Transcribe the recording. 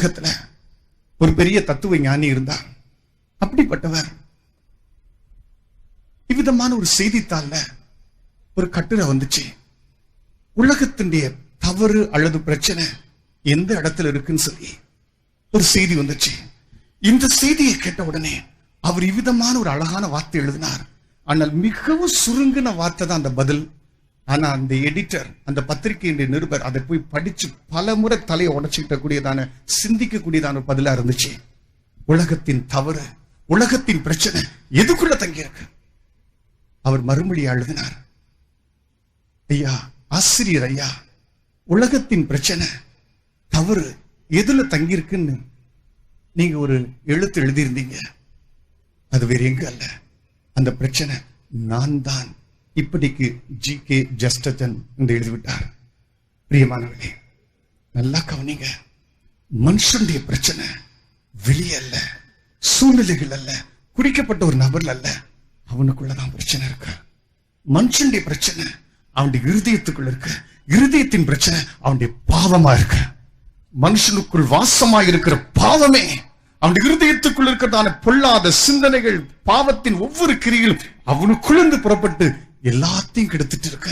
புத்தகத்துல ஒரு பெரிய தத்துவ ஞானி இருந்தார். அப்படிப்பட்டவர். இவ்விதமான ஒரு செய்தித்தாள்ல ஒரு கட்டுரை வந்துச்சு. உலகத்தினுடைய தவறு அல்லது பிரச்சனை எந்த இடத்துல இருக்குன்னு சொல்லி ஒரு செய்தி வந்துச்சு. இந்த செய்தியை கேட்ட உடனே அவர் இவ்விதமான ஒரு அழகான வார்த்தை எழுதினார். ஆனால் மிகவும் சுருங்கின வார்த்தை தான் அந்த பதில். ஆனா அந்த எடிட்டர் அந்த பத்திரிகையின் நிருபர் அதை போய் படிச்சு பல முறை தலையை உடச்சுக்கிட்ட கூடியதான சிந்திக்கக்கூடியதான பதிலா இருந்துச்சு. உலகத்தின் தவறு உலகத்தின் பிரச்சனை எதுக்குள்ள தங்கி இருக்கு அவர் மறுமொழி எழுதினார். ஐயா ஆசிரியர் ஐயா உலகத்தின் பிரச்சனை தவறு எதுல தங்கியிருக்குன்னு நீங்க ஒரு எழுத்து எழுதியிருந்தீங்க. அது வேற எங்க அல்ல. அந்த பிரச்சனை நான் தான் இப்படிக்கு ஜி கே ஜஸ்டஜன் என்று எழுதிவிட்டார். பிரியமானவர்களே நல்லா கவனிங்க. மனுஷனுடைய பிரச்சனை வெளியே அல்ல சூழ்நிலைகள் அல்ல குறிக்கப்பட்ட ஒரு நபர்ல அல்ல அவனுக்குள்ளதான் பிரச்சனை இருக்கு. மனுஷனுடைய பிரச்சனை அவனுடைய இருதயத்துக்குள்ள இருக்கு. இருதயத்தின் பிரச்சனை அவனுடைய பாவமா இருக்கு. மனுஷனுக்குள் வாசமா இருக்கிற பாவமே அவனுடைய இருதயத்துக்குள் இருக்கிறதான பொல்லாத சிந்தனைகள் பாவத்தின் ஒவ்வொரு கிரியிலும் அவனுக்குள்ளிருந்து புறப்பட்டு எல்லாத்தையும் கெடுத்துட்டு இருக்க.